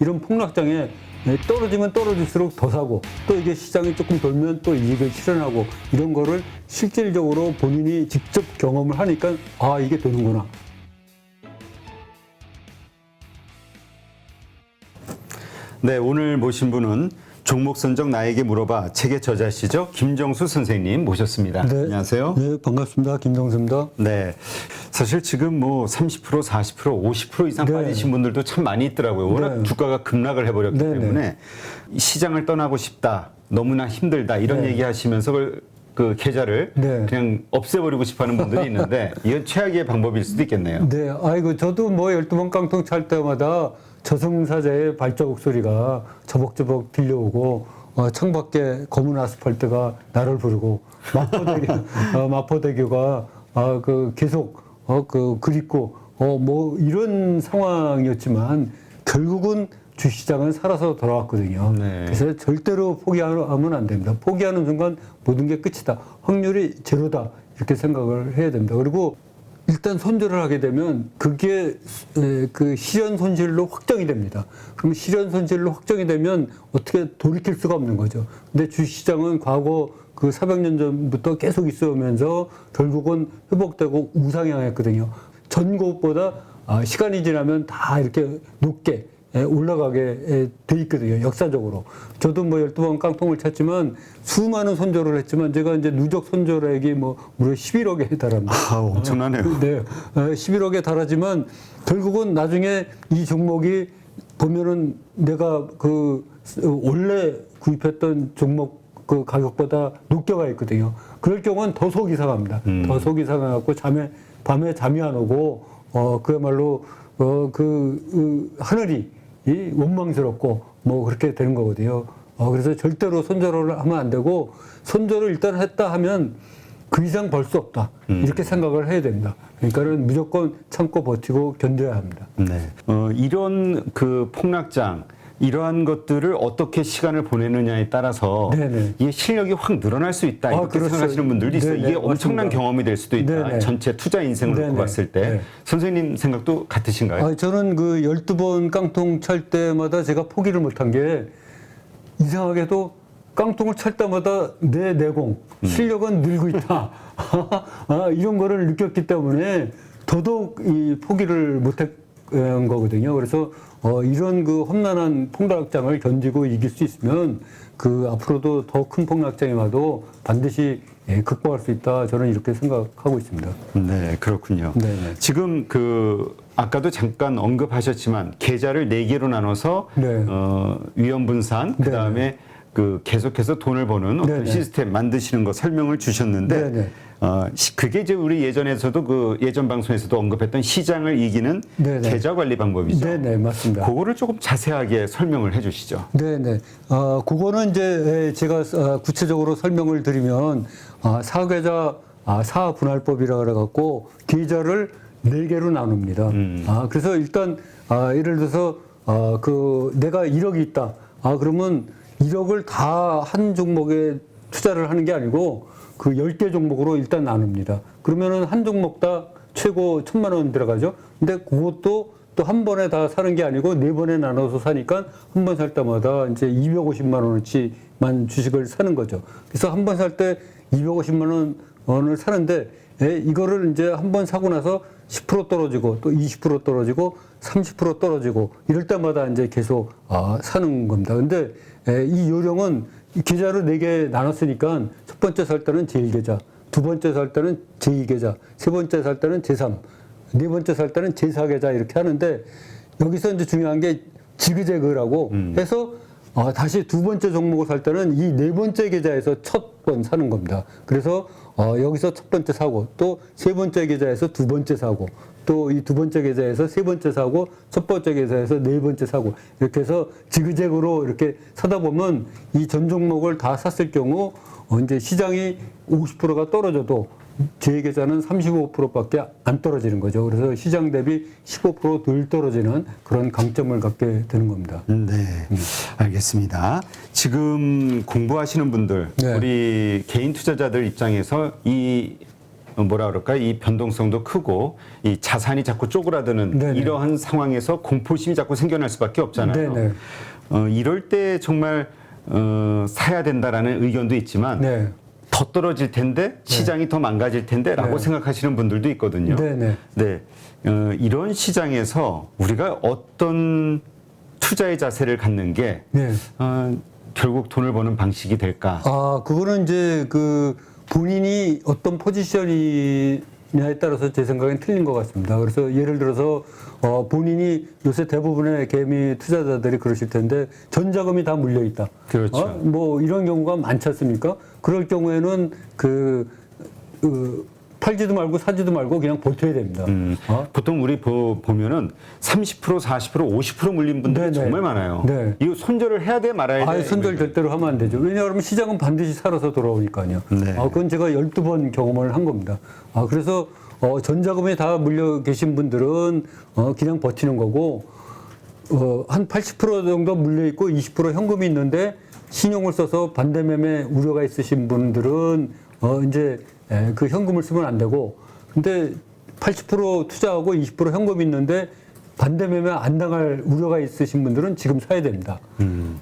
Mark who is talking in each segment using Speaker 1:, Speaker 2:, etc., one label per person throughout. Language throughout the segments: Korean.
Speaker 1: 이런 폭락장에 예, 떨어지면 떨어질수록 더 사고 또 이게 시장이 조금 돌면 또 이익을 실현하고 이런 거를 실질적으로 본인이 직접 경험을 하니까 아 이게 되는구나.
Speaker 2: 네, 오늘 모신 분은 종목 선정 나에게 물어봐 책의 저자시죠 김정수 선생님 모셨습니다. 안녕하세요.
Speaker 1: 네 반갑습니다 김동수입니다
Speaker 2: 네. 사실 지금 뭐 30%, 40%, 50% 이상
Speaker 1: 네.
Speaker 2: 빠지신 분들도 참 많이 있더라고요. 워낙
Speaker 1: 네.
Speaker 2: 주가가 급락을 해버렸기
Speaker 1: 네, 네.
Speaker 2: 때문에 시장을 떠나고 싶다, 너무나 힘들다 이런
Speaker 1: 네.
Speaker 2: 얘기하시면서 그, 그 계좌를
Speaker 1: 네.
Speaker 2: 그냥 없애버리고 싶어하는 분들이 있는데 이건 최악의 방법일 수도 있겠네요.
Speaker 1: 네, 아이고 저도 뭐 12번 깡통 찰 때마다 저승사자의 발자국 소리가 저벅저벅 들려오고 어, 창밖에 검은 아스팔트가 나를 부르고 마포대교 어, 마포대교가 아, 그 계속 어, 그 그립고 어, 뭐 이런 상황이었지만 결국은 주시장은 살아서 돌아왔거든요.
Speaker 2: 네.
Speaker 1: 그래서 절대로 포기하면 안 됩니다. 포기하는 순간 모든 게 끝이다. 확률이 제로다. 이렇게 생각을 해야 됩니다. 그리고 일단 손절을 하게 되면 그게 에, 그 실현 손실로 확정이 됩니다. 그럼 실현 손실로 확정이 되면 어떻게 돌이킬 수가 없는 거죠. 근데 주시장은 과거 그 400년 전부터 계속 있어오면서 결국은 회복되고 우상향했거든요. 전고보다 아, 시간이 지나면 다 이렇게 높게 예, 올라가게 예, 돼 있거든요. 역사적으로. 저도 뭐 12번 깡통을 찼지만 수많은 손절을 했지만 제가 이제 누적 손절액이 뭐 무려 11억에 달합니다.
Speaker 2: 아, 엄청나네요.
Speaker 1: 네. 어, 11억에 달하지만 결국은 나중에 이 종목이 보면은 내가 그 원래 구입했던 종목 그 가격보다 높게 가 있거든요. 그럴 경우는 더 속이 상합니다. 더 속이 상해갖고 잠에 밤에 잠이 안 오고 어 그야말로 어 그 그 하늘이 이 원망스럽고 뭐 그렇게 되는 거거든요. 어 그래서 절대로 손절을 하면 안 되고 손절을 일단 했다 하면 그 이상 벌 수 없다 이렇게 생각을 해야 됩니다. 그러니까는 무조건 참고 버티고 견뎌야 합니다.
Speaker 2: 네. 어, 이런 그 폭락장 이러한 것들을 어떻게 시간을 보내느냐에 따라서
Speaker 1: 네네.
Speaker 2: 이게 실력이 확 늘어날 수 있다
Speaker 1: 아,
Speaker 2: 이렇게
Speaker 1: 그렇죠.
Speaker 2: 생각하시는 분들도 있어요.
Speaker 1: 네네,
Speaker 2: 이게 엄청난
Speaker 1: 맞습니다.
Speaker 2: 경험이 될 수도 있다.
Speaker 1: 네네.
Speaker 2: 전체 투자 인생을 놓고
Speaker 1: 네네.
Speaker 2: 봤을 때
Speaker 1: 네.
Speaker 2: 선생님 생각도 같으신가요?
Speaker 1: 아, 저는 그 12번 깡통 찰 때마다 제가 포기를 못한 게 이상하게도 깡통을 찰 때마다 내 내공, 실력은 늘고 있다. 아, 이런 거를 느꼈기 때문에 더더욱 이 포기를 못한 거거든요. 그래서 어, 이런 그 험난한 폭락장을 견디고 이길 수 있으면 그 앞으로도 더 큰 폭락장이 와도 반드시 예, 극복할 수 있다. 저는 이렇게 생각하고 있습니다.
Speaker 2: 네, 그렇군요.
Speaker 1: 네네.
Speaker 2: 지금 그 아까도 잠깐 언급하셨지만 계좌를 네 개로 나눠서
Speaker 1: 네.
Speaker 2: 어, 위험 분산 그다음에 그 계속해서 돈을 버는 어떤
Speaker 1: 네네.
Speaker 2: 시스템 만드시는 거 설명을 주셨는데
Speaker 1: 네네.
Speaker 2: 어, 시- 그게 이제 우리 예전에서도 그 예전 방송에서도 언급했던 시장을 이기는
Speaker 1: 네네.
Speaker 2: 계좌 관리 방법이죠.
Speaker 1: 네네, 맞습니다.
Speaker 2: 그거를 조금 자세하게 설명을 해주시죠.
Speaker 1: 네네. 어, 그거는 이제 에, 제가 어, 구체적으로 설명을 드리면 아, 사계좌 아, 사분할법이라 그래갖고 계좌를 네 개로 나눕니다. 아, 그래서 일단 아, 예를 들어서 아, 그 내가 1억이 있다. 아 그러면 1억을 다 한 종목에 투자를 하는 게 아니고 그 10개 종목으로 일단 나눕니다. 그러면은 한 종목당 최고 천만 원 들어가죠. 근데 그것도 또 한 번에 다 사는 게 아니고 네 번에 나눠서 사니까 한 번 살 때마다 이제 250만 원어치만 주식을 사는 거죠. 그래서 한 번 살 때 250만 원 원을 사는데 예, 이거를 이제 한 번 사고 나서 10% 떨어지고 또 20% 떨어지고 30% 떨어지고 이럴 때마다 이제 계속 아, 사는 겁니다. 근데 예, 이 요령은 이 계좌를 네개 나눴으니까 첫 번째 살 때는 제1계좌, 두 번째 살 때는 제2계좌, 세 번째 살 때는 제3, 네 번째 살 때는 제4계좌 이렇게 하는데 여기서 이제 중요한 게 지그재그라고 해서 아, 다시 두 번째 종목을 살 때는 이 네 번째 계좌에서 첫 번 사는 겁니다. 그래서 어, 여기서 첫 번째 사고 또 세 번째 계좌에서 두 번째 사고 또 이 두 번째 계좌에서 세 번째 사고 첫 번째 계좌에서 네 번째 사고 이렇게 해서 지그재그로 이렇게 사다 보면 이 전 종목을 다 샀을 경우 어, 이제 시장이 50%가 떨어져도 제 계좌는 35%밖에 안 떨어지는 거죠. 그래서 시장 대비 15%덜 떨어지는 그런 강점을 갖게 되는 겁니다.
Speaker 2: 네, 알겠습니다. 지금 공부하시는 분들,
Speaker 1: 네.
Speaker 2: 우리 개인 투자자들 입장에서 이 어, 뭐라 그럴까 이 변동성도 크고 이 자산이 자꾸 쪼그라드는
Speaker 1: 네네.
Speaker 2: 이러한 상황에서 공포심이 자꾸 생겨날 수밖에 없잖아요.
Speaker 1: 네네.
Speaker 2: 어, 이럴 때 정말 어, 사야 된다라는 의견도 있지만
Speaker 1: 네.
Speaker 2: 더 떨어질 텐데 시장이 더 망가질 텐데라고
Speaker 1: 네.
Speaker 2: 생각하시는 분들도 있거든요.
Speaker 1: 네네.
Speaker 2: 네, 어, 이런 시장에서 우리가 어떤 투자의 자세를 갖는 게
Speaker 1: 네.
Speaker 2: 어, 결국 돈을 버는 방식이 될까?
Speaker 1: 아, 그거는 이제 그 본인이 어떤 포지션이냐에 따라서 제 생각엔 틀린 것 같습니다. 그래서 예를 들어서 어, 본인이 요새 대부분의 개미 투자자들이 그러실 텐데 전자금이 다 물려 있다.
Speaker 2: 그렇죠.
Speaker 1: 어? 뭐 이런 경우가 많지 않습니까? 그럴 경우에는 그, 그 팔지도 말고 사지도 말고 그냥 버텨야 됩니다.
Speaker 2: 음,
Speaker 1: 어?
Speaker 2: 보통 우리 보, 보면은 30% 40% 50% 물린 분들이
Speaker 1: 네네.
Speaker 2: 정말 많아요.
Speaker 1: 네.
Speaker 2: 이거 손절을 해야 돼 말아야 돼.
Speaker 1: 아예 손절 절대로 하면 안 되죠. 왜냐하면 시장은 반드시 살아서 돌아오니까요.
Speaker 2: 네.
Speaker 1: 아, 그건 제가 12번 경험을 한 겁니다. 아, 그래서 어, 전자금에 다 물려 계신 분들은 어, 그냥 버티는 거고 어, 한 80% 정도 물려 있고 20% 현금이 있는데 신용을 써서 반대매매 우려가 있으신 분들은 어, 이제 에, 그 현금을 쓰면 안 되고 근데 80% 투자하고 20% 현금이 있는데 반대 매매 안 당할 우려가 있으신 분들은 지금 사야 됩니다.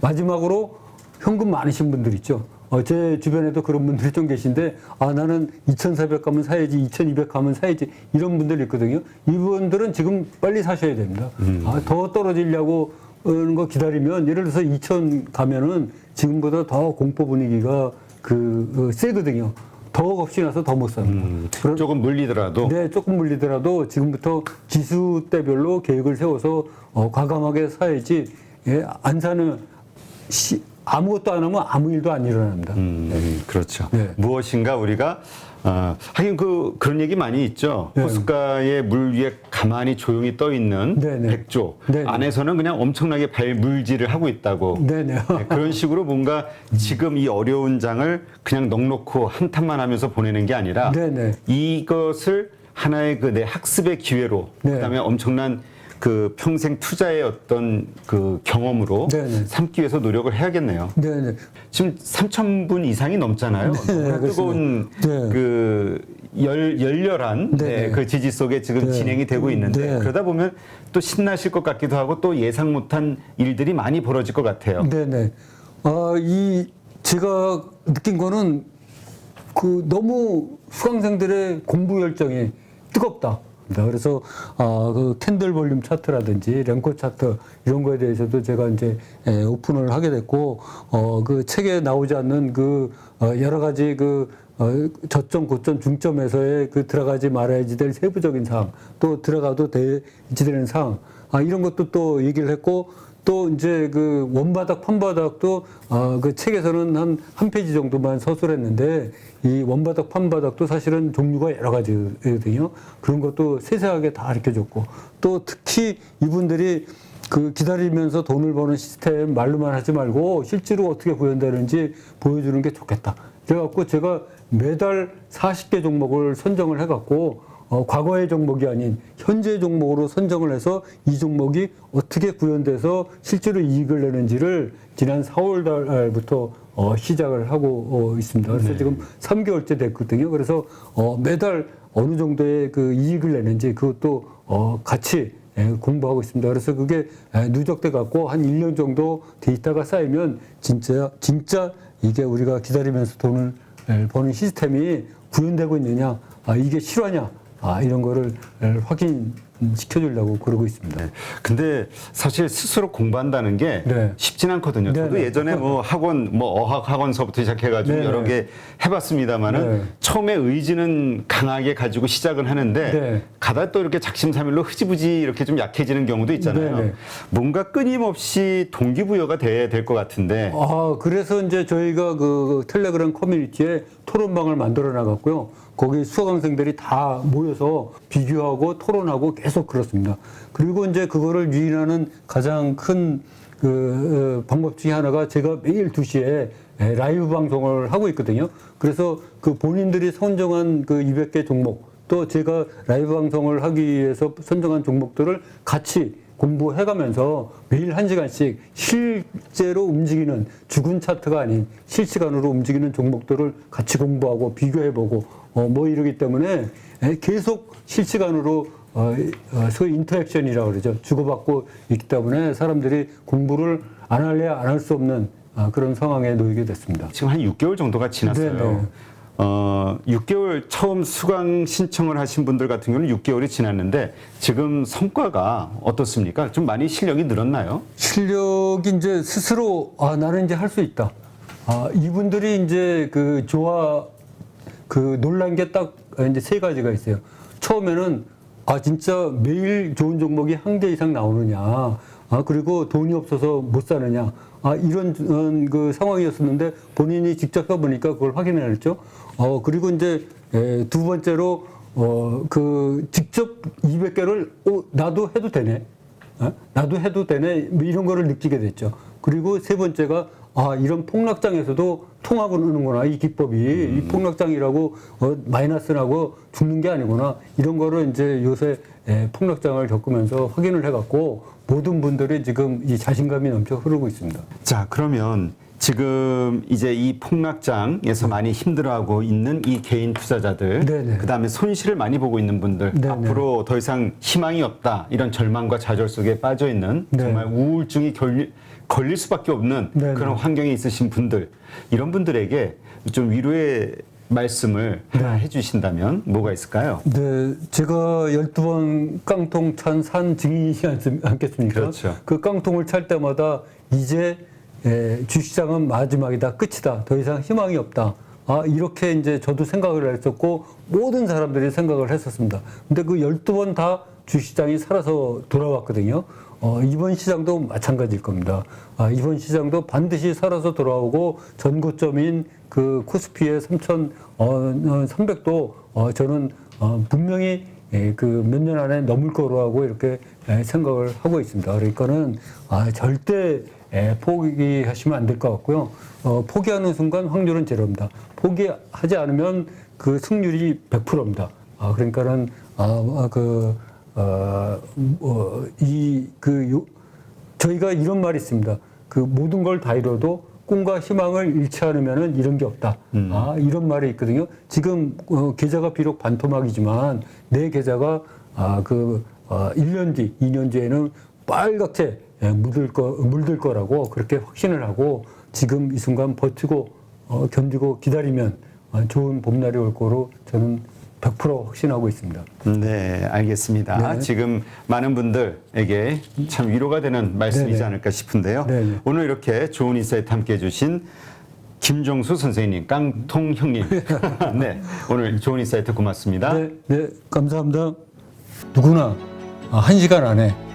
Speaker 1: 마지막으로 현금 많으신 분들 있죠. 어, 제 주변에도 그런 분들이 좀 계신데, 아, 나는 2,400 가면 사야지, 2,200 가면 사야지, 이런 분들 있거든요. 이분들은 지금 빨리 사셔야 됩니다. 아, 더 떨어지려고 하는 거 기다리면, 예를 들어서 2,000 가면은 지금보다 더 공포 분위기가 그, 어, 세거든요. 더 겁신나서 더못 삽니다. 그런-
Speaker 2: 조금 물리더라도
Speaker 1: 네, 조금 물리더라도 지금부터 지수 대별로 계획을 세워서 어, 과감하게 사야지 예, 안 사는 시, 아무것도 안 하면 아무 일도 안 일어납니다.
Speaker 2: 음, 그렇죠.
Speaker 1: 네.
Speaker 2: 무엇인가 우리가 어, 하긴 그 그런 얘기 많이 있죠.
Speaker 1: 네.
Speaker 2: 호숫가의 물 위에 가만히 조용히 떠 있는
Speaker 1: 네, 네.
Speaker 2: 백조
Speaker 1: 네, 네.
Speaker 2: 안에서는 그냥 엄청나게 발물질을 하고 있다고.
Speaker 1: 네네.
Speaker 2: 네, 그런 식으로 뭔가 지금 이 어려운 장을 그냥 넉넉고 한탄만 하면서 보내는 게 아니라
Speaker 1: 네네.
Speaker 2: 이것을 하나의 그 내 학습의 기회로
Speaker 1: 네.
Speaker 2: 그다음에 엄청난 그 평생 투자의 어떤 그 경험으로
Speaker 1: 네네.
Speaker 2: 삼기 위해서 노력을 해야겠네요.
Speaker 1: 네네.
Speaker 2: 지금 3천 분 이상이 넘잖아요. 너무나
Speaker 1: 그렇습니다.
Speaker 2: 뜨거운
Speaker 1: 네.
Speaker 2: 그 열, 열렬한
Speaker 1: 네,
Speaker 2: 네,
Speaker 1: 네.
Speaker 2: 그 지지 속에 지금
Speaker 1: 네.
Speaker 2: 진행이 되고 있는데
Speaker 1: 네.
Speaker 2: 그러다 보면 또 신나실 것 같기도 하고 또 예상 못한 일들이 많이 벌어질 것 같아요.
Speaker 1: 네네. 아, 이, 제가 느낀 거는 그 너무 수강생들의 공부 열정이 뜨겁다. 그래서 아, 그 캔들 볼륨 차트라든지 랭커 차트 이런 거에 대해서도 제가 이제 에, 오픈을 하게 됐고 어, 그 책에 나오지 않는 그 어, 여러 가지 그 어, 저점, 고점, 중점에서의 그 들어가지 말아야지 될 세부적인 사항, 또 들어가도 되지 되는 사항, 아, 이런 것도 또 얘기를 했고, 또 이제 그 원바닥, 판바닥도 어, 그 책에서는 한 한 페이지 정도만 서술했는데 이 원바닥, 판바닥도 사실은 종류가 여러 가지거든요. 그런 것도 세세하게 다 가르쳐 줬고 또 특히 이분들이 그 기다리면서 돈을 버는 시스템 말로만 하지 말고 실제로 어떻게 구현되는지 보여주는 게 좋겠다. 그래갖고 제가 매달 40개 종목을 선정을 해갖고 어, 과거의 종목이 아닌 현재 종목으로 선정을 해서 이 종목이 어떻게 구현돼서 실제로 이익을 내는지를 지난 4월 달부터 어, 시작을 하고 어, 있습니다. 그래서 지금 3개월째 됐거든요. 그래서 어, 매달 어느 정도의 그 이익을 내는지 그것도 어, 같이 예, 공부하고 있습니다. 그래서 그게 예, 누적돼 갖고 한 1년 정도 데이터가 쌓이면 진짜 진짜 이게 우리가 기다리면서 돈을 예, 버는 시스템이 구현되고 있느냐, 아, 이게 실화냐, 아, 이런 거를 예, 확인시켜주려고 그러고 있습니다.
Speaker 2: 네. 근데 사실 스스로 공부한다는 게
Speaker 1: 네.
Speaker 2: 쉽진 않거든요.
Speaker 1: 네,
Speaker 2: 저도
Speaker 1: 네.
Speaker 2: 예전에 뭐 학원, 뭐 어학 학원서부터 시작해가지고
Speaker 1: 네,
Speaker 2: 여러
Speaker 1: 네.
Speaker 2: 개 해봤습니다만은
Speaker 1: 네.
Speaker 2: 처음에 의지는 강하게 가지고 시작은 하는데
Speaker 1: 네.
Speaker 2: 가다 또 이렇게 작심삼일로 흐지부지 이렇게 좀 약해지는 경우도 있잖아요.
Speaker 1: 네, 네.
Speaker 2: 뭔가 끊임없이 동기부여가 돼야 될 것 같은데.
Speaker 1: 아, 그래서 이제 저희가 그 텔레그램 커뮤니티에 토론방을 만들어 나갔고요. 거기 수강생들이 다 모여서 비교하고 토론하고 계속 그렇습니다. 그리고 이제 그거를 유인하는 가장 큰 그 방법 중에 하나가 제가 매일 2시에 라이브 방송을 하고 있거든요. 그래서 그 본인들이 선정한 그 200개 종목 또 제가 라이브 방송을 하기 위해서 선정한 종목들을 같이 공부해가면서 매일 한 시간씩 실제로 움직이는 죽은 차트가 아닌 실시간으로 움직이는 종목들을 같이 공부하고 비교해보고 어, 뭐 이러기 때문에 에, 계속 실시간으로 어, 어, 소위 인터액션이라고 그러죠. 주고받고 있기 때문에 사람들이 공부를 안 할래 안할 수 없는 아, 그런 상황에 놓이게 됐습니다.
Speaker 2: 지금 한 6개월 정도가 지났어요.
Speaker 1: 네, 네.
Speaker 2: 어, 6개월 처음 수강 신청을 하신 분들 같은 경우는 6개월이 지났는데 지금 성과가 어떻습니까? 좀 많이 실력이 늘었나요?
Speaker 1: 실력이 이제 스스로 아 나는 이제 할 수 있다. 아 이분들이 이제 그 좋아 그 놀란 게 딱 이제 세 가지가 있어요. 처음에는 아 진짜 매일 좋은 종목이 한 개 이상 나오느냐. 아 그리고 돈이 없어서 못 사느냐. 아 이런 음, 그 상황이었었는데 본인이 직접 해보니까 그걸 확인을 했죠. 어 그리고 이제 에, 두 번째로 어 그 직접 200개를 어 나도 해도 되네. 어? 나도 해도 되네 뭐 이런 거를 느끼게 됐죠. 그리고 세 번째가 아 이런 폭락장에서도 통하고 느는구나 이 기법이. 이 폭락장이라고 어, 마이너스 나고 죽는 게 아니구나. 이런 거를 이제 요새 예, 폭락장을 겪으면서 확인을 해갖고 모든 분들이 지금 이 자신감이 넘쳐 흐르고 있습니다.
Speaker 2: 자, 그러면 지금 이제 이 폭락장에서 많이 힘들어하고 있는 이 개인 투자자들,
Speaker 1: 네네.
Speaker 2: 그다음에 손실을 많이 보고 있는 분들,
Speaker 1: 네네.
Speaker 2: 앞으로 더 이상 희망이 없다 이런 절망과 좌절 속에 빠져 있는
Speaker 1: 네.
Speaker 2: 정말 우울증이 걸릴, 걸릴 수밖에 없는
Speaker 1: 네네.
Speaker 2: 그런 환경에 있으신 분들, 이런 분들에게 좀 위로의 말씀을
Speaker 1: 네.
Speaker 2: 해주신다면 뭐가 있을까요?
Speaker 1: 네, 제가 12번 깡통 찬 산 증인이지 않겠습니까?
Speaker 2: 그렇죠.
Speaker 1: 그 깡통을 찰 때마다 이제 에, 주시장은 마지막이다, 끝이다, 더 이상 희망이 없다. 아, 이렇게 이제 저도 생각을 했었고, 모든 사람들이 생각을 했었습니다. 근데 그 12번 다 주시장이 살아서 돌아왔거든요. 어, 이번 시장도 마찬가지일 겁니다. 아, 이번 시장도 반드시 살아서 돌아오고 전고점인 그 코스피의 3,300도 어, 저는 어, 분명히 그몇 년 안에 넘을 거라고 이렇게 에, 생각을 하고 있습니다. 그러니까는 아, 절대 에, 포기하시면 안 될 것 같고요. 어, 포기하는 순간 확률은 제로입니다. 포기하지 않으면 그 승률이 100%입니다. 아, 그러니까는 아, 그 어, 어, 이, 그, 요, 저희가 이런 말이 있습니다. 그 모든 걸 다 이뤄도 꿈과 희망을 잃지 않으면은 이런 게 없다. 아, 이런 말이 있거든요. 지금, 어, 계좌가 비록 반토막이지만 내 계좌가, 아, 그, 어, 1년 뒤, 2년 뒤에는 빨갛게 예, 물들 거, 물들 거라고 그렇게 확신을 하고 지금 이 순간 버티고, 어, 견디고 기다리면 어, 좋은 봄날이 올 거로 저는 100% 확신하고 있습니다.
Speaker 2: 네, 알겠습니다.
Speaker 1: 네.
Speaker 2: 지금 많은 분들에게 참 위로가 되는 말씀이지
Speaker 1: 네네.
Speaker 2: 않을까 싶은데요.
Speaker 1: 네네.
Speaker 2: 오늘 이렇게 좋은 인사이트 함께 해주신 김정수 선생님, 깡통 형님. 네, 오늘 좋은 인사이트 고맙습니다.
Speaker 1: 네, 네, 감사합니다. 누구나 아, 한 시간 안에